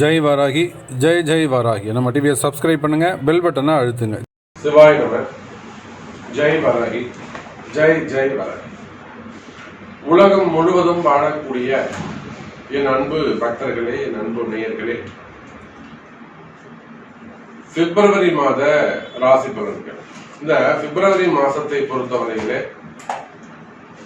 ஜெய் வராகி ஜெய் ஜெய் வராகி. நம்ம டிவியை சப்ஸ்கிரைப் பண்ணுங்க பெல் பட்டனை அழுத்துங்க. சிவாய் ஜெய் வராகி ஜெய் ஜெய் வராகி. உலகம் முழுவதும் வாழக்கூடிய என் அன்பு பக்தர்களே என் அன்பு நேயர்களே பிப்ரவரி மாத ராசி பலன்கள். இந்த பிப்ரவரி மாசத்தை பொறுத்தவரையிலே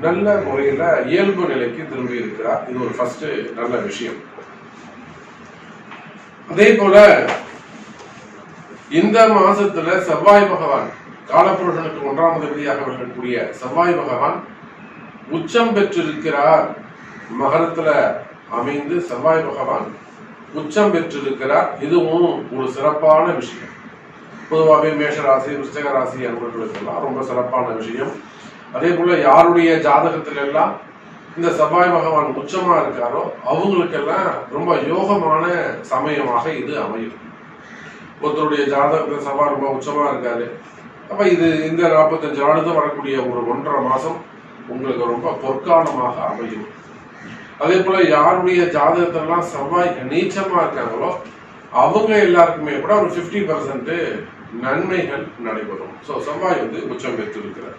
நல்ல முறையில இயல்பு நிலைக்கு திரும்பி இருக்கிறார். இது ஒரு ஃபர்ஸ்ட் நல்ல விஷயம். அதே போல இந்த மாசத்துல செவ்வாய் பகவான் காலப்புருஷனுக்கு ஒன்றாம் அதிபதியாக விளங்கக்கூடிய செவ்வாய் பகவான் உச்சம் பெற்றிருக்கிறார். மகரத்துல அமைந்து செவ்வாய் பகவான் உச்சம் பெற்றிருக்கிறார். இதுவும் ஒரு சிறப்பான விஷயம். பொதுவாகவே மேஷராசி விருச்சக ராசி அன்பர்களுக்கெல்லாம் ரொம்ப சிறப்பான விஷயம். அதே போல யாருடைய ஜாதகத்துல எல்லாம் இந்த செவ்வாய் பகவான் உச்சமா இருக்காரோ அவங்களுக்கெல்லாம் ரொம்ப யோகமான சமயமாக இது அமையும். ஒருத்தருடைய ஜாதகத்துல செவ்வாய் ரொம்ப உச்சமா இருக்காரு. அப்ப இது இந்த நாற்பத்தஞ்சு ஆண்டு வரக்கூடிய ஒரு ஒன்றரை மாசம் உங்களுக்கு ரொம்ப பொற்காலமாக அமையும். அதே போல யாருடைய ஜாதகத்தெல்லாம் செவ்வாய் நீச்சமா இருக்காங்களோ அவங்க எல்லாருக்குமே கூட ஒரு பிப்டி பர்சன்ட் நன்மைகள் நடைபெறும். ஸோ செவ்வாய் வந்து உச்சம் பெற்றிருக்கிறார்.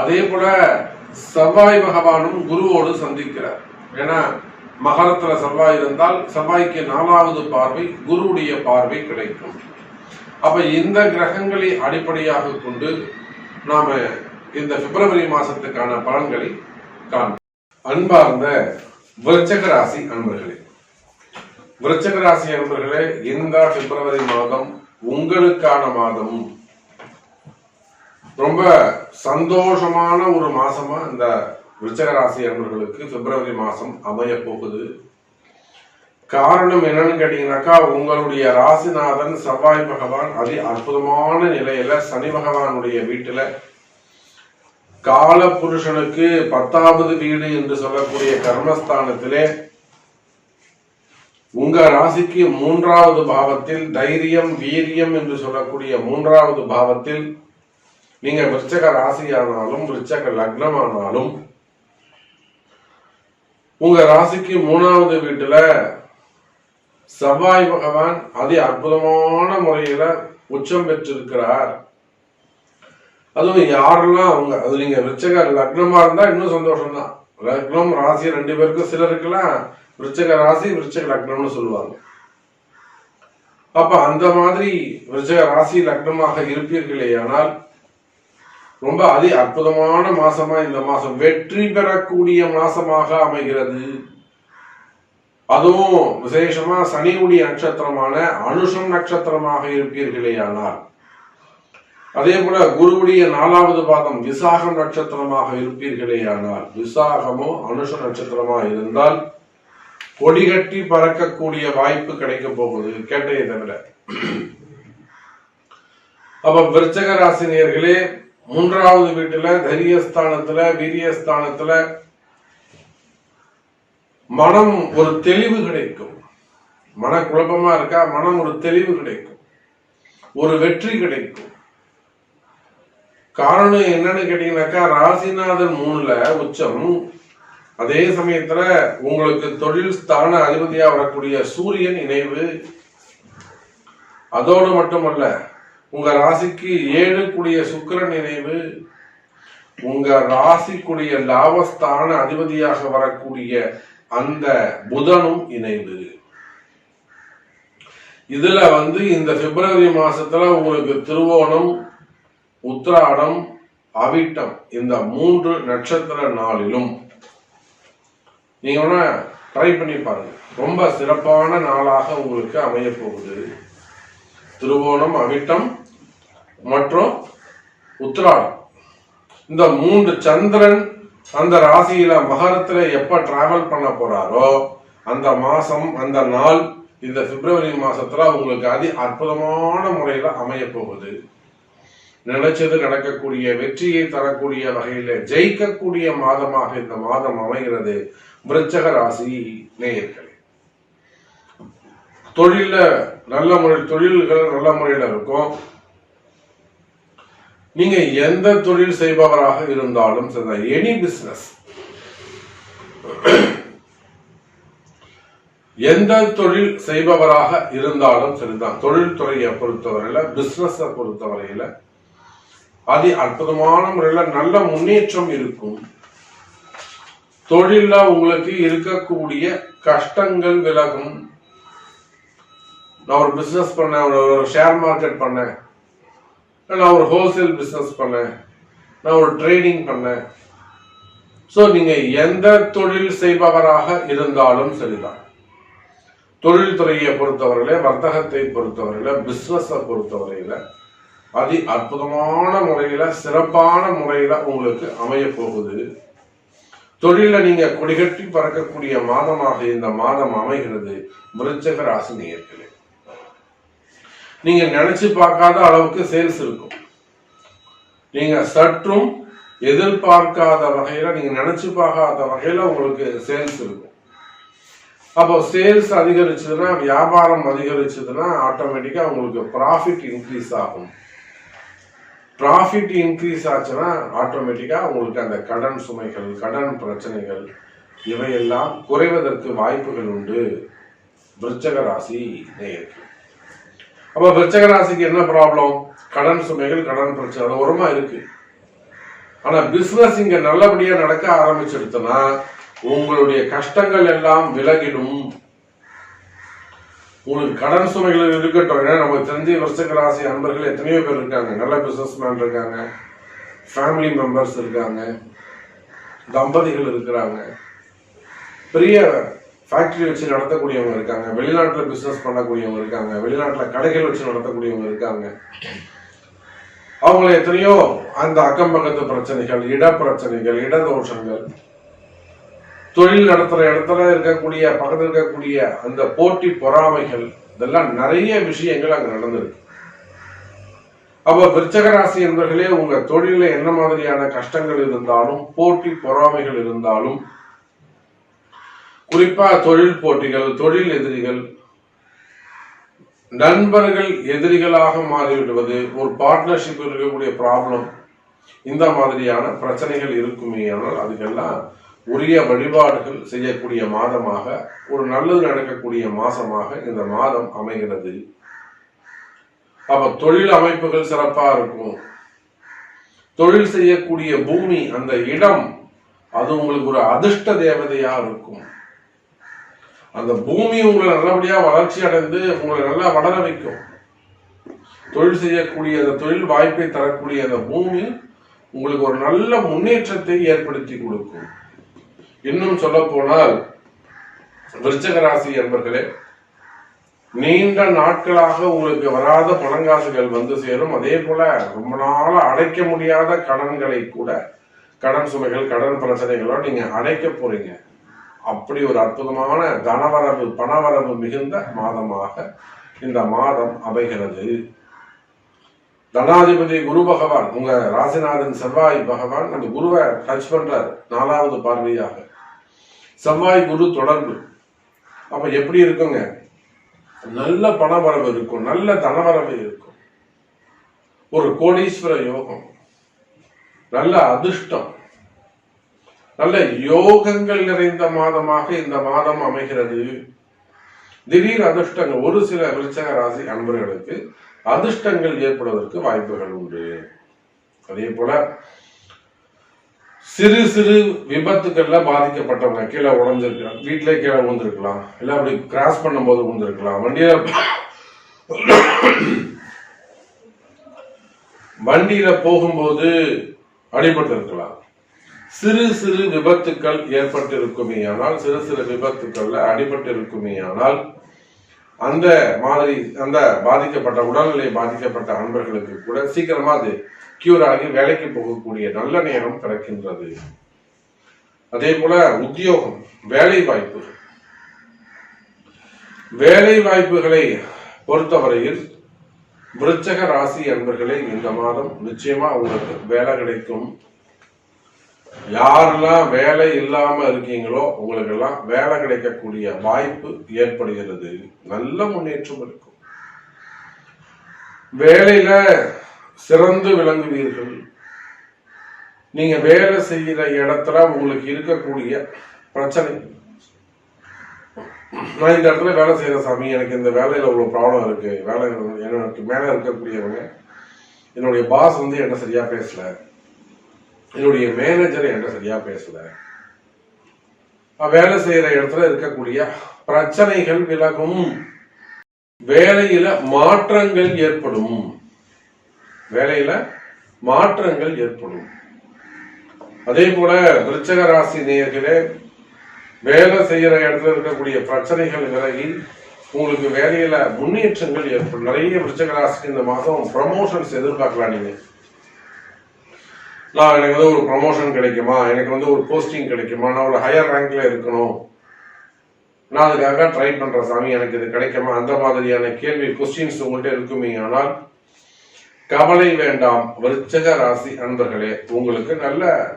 அதே போல செவ்வாய் பகவானும் குருவோடு சந்திக்கிறார். ஏன்னா மகரத்துல செவ்வாய் இருந்தால் செவ்வாய்க்கு நாலாவது பார்வை குருவுடைய பார்வை கிடைக்கும். அப்ப இந்த கிரகங்களை அடிப்படையாக கொண்டு நாம இந்த பிப்ரவரி மாசத்துக்கான பலன்களை காண்போம். அன்பார்ந்த விருச்சக ராசி அன்பர்களே விருச்சக ராசி அன்பர்களே இந்த பிப்ரவரி மாதம் உங்களுக்கான மாதம் ரொம்ப சந்தோஷமான ஒரு மாசமா இந்த விருச்சக ராசி அன்பர்களுக்கு பிப்ரவரி மாசம் அமைய போகுது. காரணம் என்னன்னு கேட்டீங்கன்னாக்கா உங்களுடைய ராசிநாதன் செவ்வாய் பகவான் அதி அற்புதமான நிலையில சனி பகவானுடைய வீட்டுல கால புருஷனுக்கு பத்தாவது வீடு என்று சொல்லக்கூடிய கர்மஸ்தானத்திலே உங்க ராசிக்கு மூன்றாவது பாவத்தில் தைரியம் வீரியம் என்று சொல்லக்கூடிய மூன்றாவது பாவத்தில் நீங்க விருச்சக ராசியானாலும் விருச்சக லக்னமானாலும் உங்க ராசிக்கு மூணாவது வீட்டுல செவ்வாய் பகவான் அதி அற்புதமான முறையில உச்சம் பெற்றிருக்கிறார். அதுவும் யாரெல்லாம் அவங்க அது நீங்க விருச்சக லக்னமா இருந்தா இன்னும் சந்தோஷம் தான் லக்னம் ராசி ரெண்டு பேருக்கும் சிலருக்கெல்லாம் விருச்சக ராசி விருச்சக லக்னம்னு சொல்லுவாங்க. அப்ப அந்த மாதிரி விருச்சக ராசி லக்னமாக இருப்பீர்களே ஆனால் ரொம்ப அதி அற்புதமான மாசமா இந்த மாசம். வெற்றி பெறக்கூடிய மாசமாக அமைகிறது. அதுவும் விசேஷமா சனியுடைய நட்சத்திரமான அனுஷம் நட்சத்திரமாக இருப்பீர்களே ஆனால். அதே போல குருவுடைய நாலாவது பாதம் விசாகம் நட்சத்திரமாக இருப்பீர்களே ஆனால். விசாகமோ அனுஷ நட்சத்திரமா இருந்தால் கொடிகட்டி பறக்கக்கூடிய வாய்ப்பு கிடைக்க போகுது. கேட்டையை தவிர அப்ப விருச்சக ராசினியர்களே மூன்றாவது வீட்டுல தைரியஸ்தானத்துல வீரியஸ்தானத்துல மனம் ஒரு தெளிவு கிடைக்கும். மன குழப்பமா இருக்கா? மனம் ஒரு தெளிவு கிடைக்கும். ஒரு வெற்றி கிடைக்கும். காரணம் என்னன்னு கேட்டீங்கன்னாக்கா ராசிநாதன் மூணுல உச்சம். அதே சமயத்துல உங்களுக்கு தொழில் ஸ்தான அதிபதியா வரக்கூடிய சூரியன் இணைவு. அதோடு மட்டுமல்ல உங்க ராசிக்கு ஏழுக்குடிய சுக்கிரன் நினைவு உங்க ராசிக்குரிய லாபஸ்தான அதிபதியாக வரக்கூடிய அந்த புதனும் இணைவு இதுல வந்து இந்த பிப்ரவரி மாசத்துல உங்களுக்கு திருவோணம் உத்திராடம் அவிட்டம் இந்த மூன்று நட்சத்திர நாளிலும். நீங்க வேணா ட்ரை பண்ணி பாருங்க. ரொம்ப சிறப்பான நாளாக உங்களுக்கு அமைய போகுது. திருவோணம் அவிட்டம் மற்றும் உத்ராடம் இந்த மூன்று சந்திரன் அந்த ராசியில மகரத்துல எப்ப டிராவல் பண்ண போறாரோ அந்த மாசம் அந்த நாள் இந்த பிப்ரவரி மாசத்துல உங்களுக்கு அதி அற்புதமான முறையில அமைய போகுது. நினைச்சது நடக்கக்கூடிய வெற்றியை தரக்கூடிய வகையில ஜெயிக்கக்கூடிய மாதமாக இந்த மாதம் அமைகிறது விருச்சக ராசி நேயர்களே. தொழில நல்ல முறை தொழில்கள் நல்ல முறையில இருக்கும். நீங்க எந்த தொழில் செய்பவராக இருந்தாலும் சரி எனி பிசினஸ் எந்த தொழில் செய்பவராக இருந்தாலும் சரிதான். தொழில்துறையை பொறுத்தவரையில பிசினஸ பொறுத்தவரையில அதி அற்புதமான முறையில நல்ல முன்னேற்றம் இருக்கும். தொழில உங்களுக்கு இருக்கக்கூடிய கஷ்டங்கள் விலகும். நான் ஒரு பிசினஸ் பண்ணேன் ஒரு ஷேர் மார்க்கெட் பண்ணேன். நான் ஒரு ஹோல்சேல் பிஸ்னஸ் பண்ணேன். நான் ஒரு ட்ரேடிங் பண்ணேன். ஸோ நீங்கள் எந்த தொழில் செய்பவராக இருந்தாலும் சரிதான். தொழில்துறையை பொறுத்தவரையில வர்த்தகத்தை பொறுத்தவரையில பிஸ்னஸை பொறுத்தவரையில அதி அற்புதமான முறையில சிறப்பான முறையில உங்களுக்கு அமைய போகுது. தொழில நீங்க கொடிகட்டி பறக்கக்கூடிய மாதமாக இந்த மாதம் அமைகிறது. விருச்சக ராசி நேயர்களே. நீங்க நினைச்சு பார்க்காத அளவுக்கு சேல்ஸ் இருக்கும். நீங்க சற்றும் எதிர்பார்க்காத வகையில நீங்க நினைச்சு பார்க்காத வகையில உங்களுக்கு சேல்ஸ் இருக்கும். அப்போ சேல்ஸ் அதிகரிச்சதுன்னா வியாபாரம் அதிகரிச்சதுன்னா ஆட்டோமேட்டிக்கா உங்களுக்கு ப்ராஃபிட் இன்க்ரீஸ் ஆகும். ப்ராஃபிட் இன்க்ரீஸ் ஆச்சுன்னா ஆட்டோமேட்டிக்கா உங்களுக்கு அந்த கடன் சுமைகள் கடன் பிரச்சனைகள் இவையெல்லாம் குறைவதற்கு வாய்ப்புகள் உண்டு. விருச்சக ராசி நேயர்கள். அப்ப விருச்சக ராசிக்கு என்ன ப்ராப்ளம் கடன் சுமைகள் கடன் பிரச்சனை. அது ஓரமா இருக்கு. ஆனா பிசினஸ் இங்க நல்லபடியா நடக்க ஆரம்பிச்சிருச்சுன்னா உங்களுடைய கஷ்டங்கள் எல்லாம் விலகிடும். உங்களுக்கு கடன் சுமைகள் இருக்கட்டும். ஏன்னா நமக்கு தெரிஞ்ச விருச்சக ராசி அன்பர்கள் எத்தனையோ பேர் இருக்காங்க. நல்ல பிசினஸ் மேன் இருக்காங்க. ஃபேமிலி மெம்பர்ஸ் இருக்காங்க. தம்பதிகள் இருக்கிறாங்க. பெரிய ஃபேக்டரி வச்சு நடத்தக்கூடியவங்க இருக்காங்க. வெளிநாட்டுல பிசினஸ் பண்ணக்கூடியவங்க இருக்காங்க. வெளிநாட்டுல கடைகள் வச்சு நடத்தக்கூடியவங்க இருக்காங்க. அவங்கள எத்தனையோ அந்த அக்கம் பக்கத்து பிரச்சனைகள் இட பிரச்சனைகள் இடதோஷங்கள். தொழில் நடத்துற இடத்துல இருக்கக்கூடிய பக்கத்துல இருக்கக்கூடிய அந்த போட்டி பொறாமைகள் இதெல்லாம் நிறைய விஷயங்கள் அங்க நடந்திருக்கு. அப்போ விருச்சகராசி என்பர்களே உங்க தொழில என்ன மாதிரியான கஷ்டங்கள் இருந்தாலும் போட்டி பொறாமைகள் இருந்தாலும் குறிப்பா தொழில் போட்டிகள் தொழில் எதிரிகள். நண்பர்கள் எதிரிகளாக மாறிவிடுவது ஒரு பார்ட்னர்ஷிப் இருக்கக்கூடிய ப்ராப்ளம் இந்த மாதிரியான பிரச்சனைகள் இருக்குமே ஆனால் அதுக்கெல்லாம் உரிய வழிபாடுகள் செய்யக்கூடிய மாதமாக ஒரு நல்லது நடக்கக்கூடிய மாசமாக இந்த மாதம் அமைகிறது. அப்ப தொழில் அமைப்புகள் சிறப்பா இருக்கும். தொழில் செய்யக்கூடிய பூமி அந்த இடம் அது உங்களுக்கு ஒரு அதிர்ஷ்ட தேவதையா இருக்கும். அந்த பூமி உங்களை நல்லபடியா வளர்ச்சி அடைந்து உங்களை நல்லா வளர வைக்கும். தொழில் செய்யக்கூடிய அந்த தொழில் வாய்ப்பை தரக்கூடிய அந்த பூமி உங்களுக்கு ஒரு நல்ல முன்னேற்றத்தை ஏற்படுத்தி கொடுக்கும். இன்னும் சொல்ல போனால் விருச்சக ராசி என்பர்களே நீண்ட நாட்களாக உங்களுக்கு வராத பணங்காசுகள் வந்து சேரும். அதே போல ரொம்ப நாளா அடைக்க முடியாத கடன்களை கூட கடன் சுமைகள் கடன் பிரச்சனைகளோ நீங்க அடைக்க போறீங்க. அப்படி ஒரு அற்புதமான தனவரவு பணவரவு மிகுந்த மாதமாக இந்த மாதம் அமைகிறது. தனாதிபதி குரு பகவான் உங்க ராசிநாதன் செவ்வாய் பகவான் அந்த குருவை டச் பண்றாரு நாலாவது பார்வையாக. செவ்வாய் குரு தொடர்பு. அப்ப எப்படி இருக்குங்க? நல்ல பணவரவு இருக்கும் நல்ல தனவரவு இருக்கும். ஒரு கோடீஸ்வர யோகம். நல்ல அதிர்ஷ்டம். நல்ல யோகங்கள் நிறைந்த மாதமாக இந்த மாதம் அமைகிறது. திடீர் அதிர்ஷ்டங்கள் ஒரு சில விருச்சக ராசி அன்பர்களுக்கு அதிர்ஷ்டங்கள் ஏற்படுவதற்கு வாய்ப்புகள் உண்டு. அதே போல சிறு சிறு விபத்துக்கள்ல பாதிக்கப்பட்டவங்க கீழே உடஞ்சிருக்கலாம் வீட்டிலே கீழே விழுந்திருக்கலாம் இல்ல அப்படி கிராஸ் பண்ணும்போது விழுந்திருக்கலாம் வண்டியில வண்டியில போகும்போது அடிபட்டு இருக்கலாம் சிறு சிறு விபத்துக்கள் ஏற்பட்டிருக்குமே ஆனால் சிறு சிறு விபத்துக்கள்ல அடிபட்டு இருக்குமே ஆனால் அந்த மாதிரி அந்த பாதிக்கப்பட்ட உடல்நிலை பாதிக்கப்பட்ட அன்பர்களுக்கு கூட சீக்கிரமா அது கியூர் ஆகி வேலைக்கு போகக்கூடிய நல்ல நேரம் பிறக்கின்றது அதே போல உத்தியோகம் வேலை வாய்ப்பு வேலை வாய்ப்புகளை பொறுத்தவரையில் விருச்சக ராசி அன்பர்களே இந்த மாதம் நிச்சயமா உங்களுக்கு வேலை கிடைக்கும். யாரெல்லாம் வேலை இல்லாம இருக்கீங்களோ உங்களுக்கு எல்லாம் வேலை கிடைக்கக்கூடிய வாய்ப்பு ஏற்படுகிறது. நல்ல முன்னேற்றம் இருக்கும். வேலையில சிறந்து விளங்குவீர்கள். நீங்க வேலை செய்யற இடத்துல உங்களுக்கு இருக்கக்கூடிய பிரச்சனை. நான் இந்த இடத்துல வேலை செய்யற சாமி. எனக்கு இந்த வேலையில இவ்வளவு ப்ராப்ளம் இருக்கு. வேலை எனக்கு மேல இருக்கக்கூடியவங்க என்னுடைய பாஸ் வந்து என்ன சரியா பேசல. என்னுடைய மேனேஜர் என்கிட்ட சரியா பேசல. வேலை செய்யற இடத்துல இருக்கக்கூடிய பிரச்சனைகள் விலகும். வேலையில மாற்றங்கள் ஏற்படும். வேலையில மாற்றங்கள் ஏற்படும். அதே போல விருச்சக ராசி நேர்களே வேலை செய்யற இடத்துல இருக்கக்கூடிய பிரச்சனைகள் விலகி உங்களுக்கு வேலையில முன்னேற்றங்கள் ஏற்படும். நிறைய விருச்சக ராசிக்கு இந்த மாதம் ப்ரமோஷன்ஸ் எதிர்பார்க்கலாம் நீங்க. நான் எனக்கு வந்து ஒரு ப்ரமோஷன் கிடைக்குமா? எனக்கு வந்து ஒரு போஸ்டிங் கிடைக்குமா? நான் ஒரு ஹையர் ரேங்க்ல இருக்கணும். நான் அதுக்காக ட்ரை பண்றேன் சாமி. எனக்கு இது கிடைக்குமா? அந்த மாதிரியான கேள்வி கொஸ்டின்ஸ் உங்கள்கிட்ட இருக்குமே. ஆனால் கவலை வேண்டாம். விருச்சக ராசி அன்பர்களே உங்களுக்கு நல்ல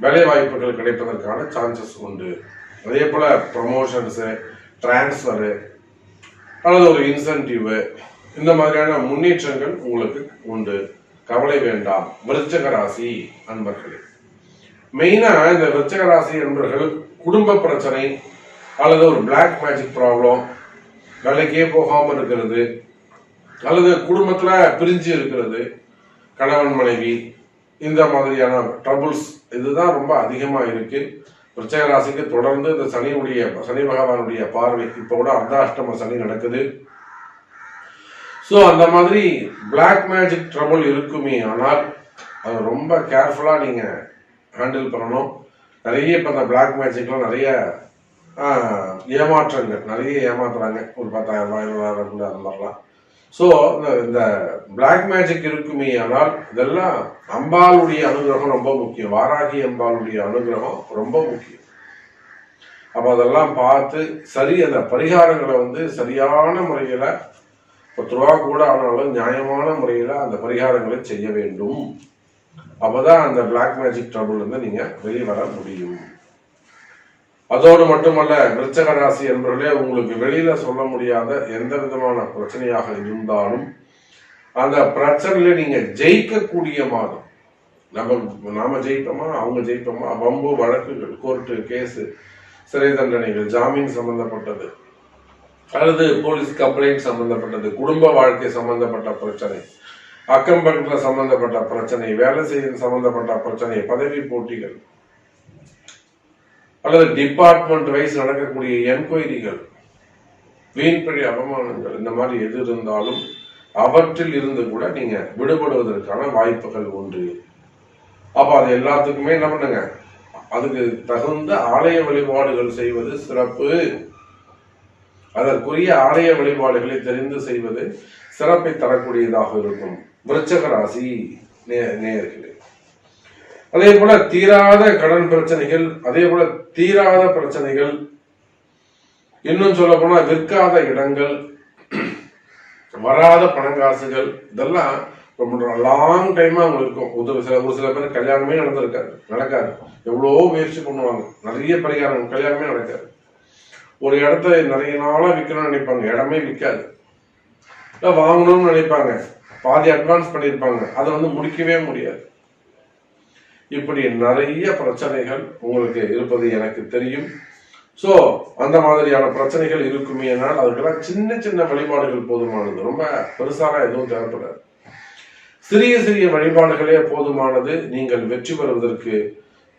வேலை வாய்ப்புகள் கிடைப்பதற்கான சான்சஸ் உண்டு. அதே போல ப்ரமோஷன்ஸு டிரான்ஸ்ஃபரு அல்லது ஒரு இன்சென்டிவ் இந்த மாதிரியான முன்னேற்றங்கள் உங்களுக்கு உண்டு. கவலை வேண்டாம். விருச்சக ராசி அன்பர்களே. மெயினா இந்த விருச்சக ராசி அன்பர்கள் குடும்ப பிரச்சனை அல்லது ஒரு பிளாக் மேஜிக் ப்ராப்ளம் வேலைக்கே போகாமல் இருக்கிறது அல்லது குடும்பத்துல பிரிஞ்சு இருக்கிறது கணவன் மனைவி இந்த மாதிரியான ட்ரபுள்ஸ் இதுதான் ரொம்ப அதிகமா இருக்கு. விருச்சக ராசிக்கு தொடர்ந்து இந்த சனியுடைய சனி பகவானுடைய பார்வை இப்போ கூட அர்த்தாஷ்டம சனி நடக்குது. ஸோ அந்த மாதிரி பிளாக் மேஜிக் ட்ரபுள் இருக்குமே ஆனால் அது ரொம்ப கேர்ஃபுல்லாக நீங்கள் ஹேண்டில் பண்ணணும். நிறைய இப்போ அந்த பிளாக் மேஜிக்லாம் நிறைய ஏமாற்றங்கள் நிறைய ஏமாத்துறாங்க. ஒரு பத்தாயிரம் ரூபாய் இருபதாயிரம் ரூபாய் அந்த மாதிரிலாம். ஸோ இந்த பிளாக் மேஜிக் இருக்குமே ஆனால் இதெல்லாம் அம்பாளுடைய அனுகிரகம் ரொம்ப முக்கியம். வாராகி அம்பாளுடைய அனுகிரகம் ரொம்ப முக்கியம். அப்போ அதெல்லாம் பார்த்து சரி அந்த பரிகாரங்களை வந்து சரியான முறையில் பத்து ரூபா கூட ஆனாலும் நியாயமான முறையில் அந்த பரிகாரங்களை செய்ய வேண்டும். அப்பதான் அந்த பிளாக் மேஜிக் ட்ரபுள் இருந்து நீங்க வெளியே வர முடியும். அதோடு மட்டுமல்ல விருச்சக ராசி என்பவர்களே உங்களுக்கு வெளியில சொல்ல முடியாத எந்த விதமான பிரச்சனையாக இருந்தாலும் அந்த பிரச்சனையில நீங்க ஜெயிக்கக்கூடிய மாதம். நம்ம நாம ஜெயிப்போமா? அவங்க ஜெயிப்போமா? வம்பு வழக்குகள் கோர்ட்டு கேஸு சிறை தண்டனைகள் ஜாமீன் சம்பந்தப்பட்டது. அல்லது போலீஸ் கம்ப்ளைண்ட் சம்பந்தப்பட்டது குடும்ப வாழ்க்கை சம்பந்தப்பட்ட பிரச்சனை அக்கம் பக்கத்தில் சம்பந்தப்பட்ட பிரச்சனை வேலை செய்யும் சம்பந்தப்பட்ட பிரச்சனை பதவி போட்டிகள் அல்லது டிபார்ட்மெண்ட் வைஸ் நடக்கக்கூடிய என்கொயரிகள் வீண்பழி அவமானங்கள் இந்த மாதிரி எது இருந்தாலும் அவற்றில் இருந்து கூட நீங்க விடுபடுவதற்கான வாய்ப்புகள் உண்டு. அப்ப அது எல்லாத்துக்குமே என்ன பண்ணுங்க? அதுக்கு தகுந்த ஆலய வழிபாடுகள் செய்வது சிறப்பு. அதற்குரிய ஆலய வழிபாடுகளை தெரிந்து செய்வது சிறப்பை தரக்கூடியதாக இருக்கும். விருச்சக ராசி நேயர்களே. அதே போல தீராத கடன் பிரச்சனைகள் அதே போல தீராத பிரச்சனைகள் இன்னும் சொல்ல போனா விற்காத இடங்கள் வராத பணங்காசுகள் இதெல்லாம் ரொம்ப லாங் டைமா அவங்க இருக்கும். ஒரு சில ஒரு சில பேர் கல்யாணமே நடந்திருக்காரு நடக்காது. எவ்வளவோ முயற்சி பண்ணுவாங்க. நிறைய பரிகாரம் கல்யாணமே நடக்காது. ஒரு இடத்த நிறைய நாளா விற்கணும்னு நினைப்பாங்க. இடமே விற்காது வாங்கணும்னு நினைப்பாங்க. பாதி அட்வான்ஸ் பண்ணியிருப்பாங்க. அதை வந்து முடிக்கவே முடியாது. இப்படி நிறைய பிரச்சனைகள் உங்களுக்கு இருப்பது எனக்கு தெரியும். சோ அந்த மாதிரியான பிரச்சனைகள் இருக்குமே ஆனால் அதுக்கெல்லாம் சின்ன சின்ன வழிபாடுகள் போதுமானது. ரொம்ப பெருசாக எதுவும் தேவைப்படாது. சிறிய சிறிய வழிபாடுகளே போதுமானது. நீங்கள் வெற்றி பெறுவதற்கு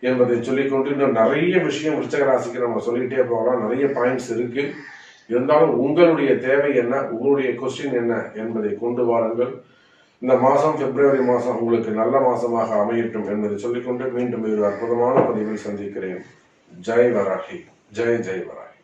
என்பதை சொல்லிக்கொண்டு இன்னும் நிறைய விஷயம் விருச்சக ராசிக்கு நம்ம சொல்லிட்டே போகலாம். நிறைய பாயிண்ட்ஸ் இருக்கு. இருந்தாலும் உங்களுடைய தேவை என்ன? உங்களுடைய கொஸ்டின் என்ன என்பதை கொண்டு வாருங்கள். இந்த மாதம் பிப்ரவரி மாதம் உங்களுக்கு நல்ல மாசமாக அமையட்டும் என்பதை சொல்லிக்கொண்டு மீண்டும் ஒரு அற்புதமான பதிவில் சந்திக்கிறேன். ஜெய் வராகி. ஜெய் ஜெய் வராகி.